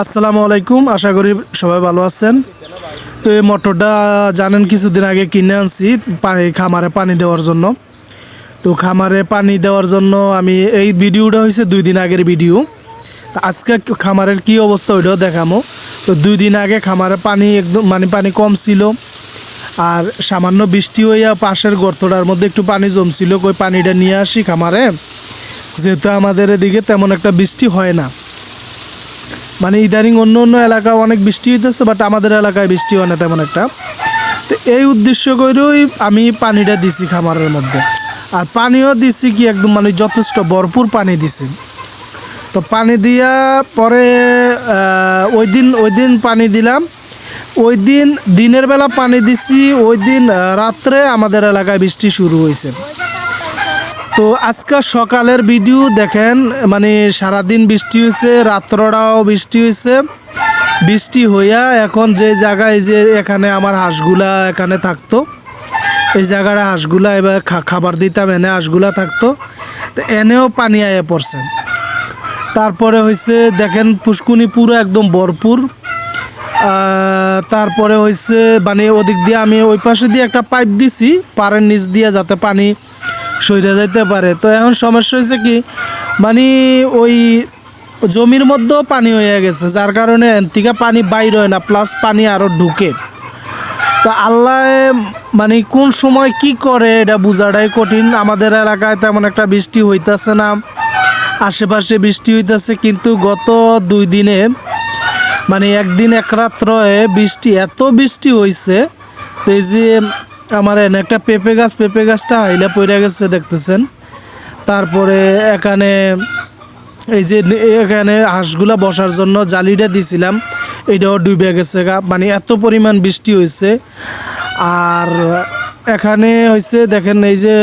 আসসালামু আলাইকুম, আশা করি সবাই ভালো আছেন। তো এই মোটরটা জানেন কিছুদিন আগে কিনে আনছি, পানি খামারে পানি দেওয়ার জন্য। তো খামারে পানি দেওয়ার জন্য আমি এই ভিডিওটা হয়েছে দুই দিন আগের ভিডিও। আজকে খামারের কি অবস্থা ওইটাও দেখামো। তো দুই দিন আগে খামারে পানি একদম মানে পানি কম ছিল। আর সামান্য বৃষ্টি হইয়া পাশের গর্তটার মধ্যে একটু পানি জমছিল, কই পানিটা নিয়ে আসি খামারে। যেহেতু আমাদের এদিকে তেমন একটা বৃষ্টি হয় না। মানে ইদানিং অন্য অন্য এলাকায় অনেক বৃষ্টি হইতেছে বাট আমাদের এলাকায় বৃষ্টি হয় না তেমন একটা। তো এই উদ্দেশ্য করেই আমি পানিটা দিছি খামারের মধ্যে। আর পানিও দিছি কি একদম মানে যথেষ্ট ভরপুর পানি দিছি। তো পানি দিয়া পরে ওই দিন ওই দিন পানি দিলাম। ওই দিন দিনের বেলা পানি দিছি, ওই দিন রাত্রে আমাদের এলাকায় বৃষ্টি শুরু হয়েছে তো আজকে সকালের ভিডিও দেখেন মানে সারাদিন বৃষ্টি হয়েছে, রাত্রটাও বৃষ্টি হয়েছে। বৃষ্টি হইয়া এখন যে জায়গায়, যে এখানে আমার হাঁসগুলা এখানে থাকতো, এই জায়গাটা হাঁসগুলা এবার খাবার দিতাম, এনে হাঁসগুলা থাকতো। তো এনেও পানি আয়ে পড়ছে। তারপরে হয়েছে দেখেন পুষ্কুনি পুরো একদম ভরপুর। তারপরে হয়েছে মানে ওদিক দিয়ে আমি ওই পাশে দিয়ে একটা পাইপ দিছি, পাড়ের নিচ দিয়ে যাতে পানি সইরে যাইতে পারে। তো এখন সমস্যা হয়েছে কি মানে ওই জমির মধ্যেও পানি হয়ে গেছে, যার কারণে থেকে পানি বাইর হয় না প্লাস পানি আরও ঢুকে। তো আল্লাহ মানে কোন সময় কি করে, এটা বোঝাটাই কঠিন। আমাদের এলাকায় তেমন একটা বৃষ্টি হইতাছে না, আশেপাশে বৃষ্টি হইতাছে, কিন্তু গত দুই দিনে মানে একদিন এক রাত্রে বৃষ্টি, এত বৃষ্টি হয়েছে তো এই যে আমার এনে একটা পেঁপে গাছ, পেঁপে গাছটা হাইলে পড়ে গেছে দেখতেছেন। তারপরে এখানে এই যে এখানে হাঁসগুলা বসার জন্য জালিটা দিছিলাম, এটাও ডুবে গেছে মানে এত পরিমাণ বৃষ্টি হয়েছে আর এখানে হয়েছে দেখেন এই যে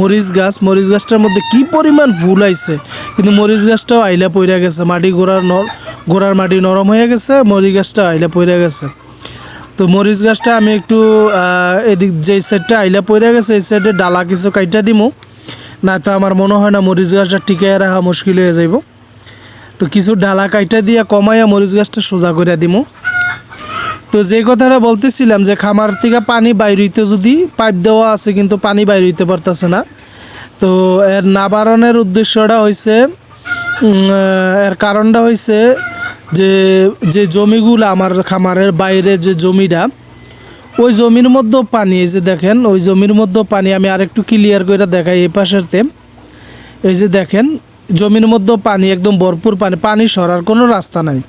মরিচ গাছ। মরিচ গাছটার মধ্যে কি পরিমাণ ফুল আইছে। কিন্তু মরিচ গাছটাও আইলা পইরা গেছে। মাটি গোড়ার গোড়ার মাটি নরম হয়ে গেছে, মরিচ গাছটা আইলা পইরা গেছে। তো মরিচ গাছটা আমি একটু এদিক যে সাইডটা আইলা পড়ে গেছে, এই সাইডে ডালা কিছু কাইটা দিমু। না তো আমার মনে হয় না মরিচ গাছটা টিকায় রাখা মুশকিল হয়ে যাইব। তো কিছু ডালা কাইটা দিয়ে কমাইয়া মরিচ গাছটা সোজা করে দিমু। তো যে কথাটা বলতেছিলাম যে খামার থেকে পানি বাইর হইতে যদি পাইপ দেওয়া আছে কিন্তু পানি বাইর হইতে পারতেছে না। তো এর না বাড়ানোর উদ্দেশ্যটা হয়েছে এর কারণটা হয়েছে যে যে জমিগুলো আমার খামারের বাইরে যে জমিটা, ওই জমির মধ্যেও পানি, এই যে দেখেন, ওই জমির মধ্যেও পানি আমি আরেকটু ক্লিয়ার করে দেখাই এই পাশেরতে। এই যে দেখেন, জমির মধ্যেও পানি, একদম ভরপুর পানি পানি সরার কোনো রাস্তা নাই।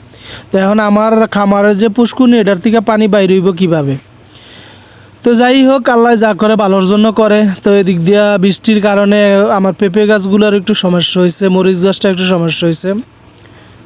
তো এখন আমার খামারের যে পুষ্কুনি, এটার থেকে পানি বাইর হইব কীভাবে? তো যাই হোক, আল্লাহ যা করে ভালোর জন্য করে। তো এদিক দিয়া বৃষ্টির কারণে আমার পেঁপে গাছগুলোর একটু সমস্যা হয়েছে মরিচ গাছটা একটু সমস্যা হয়েছে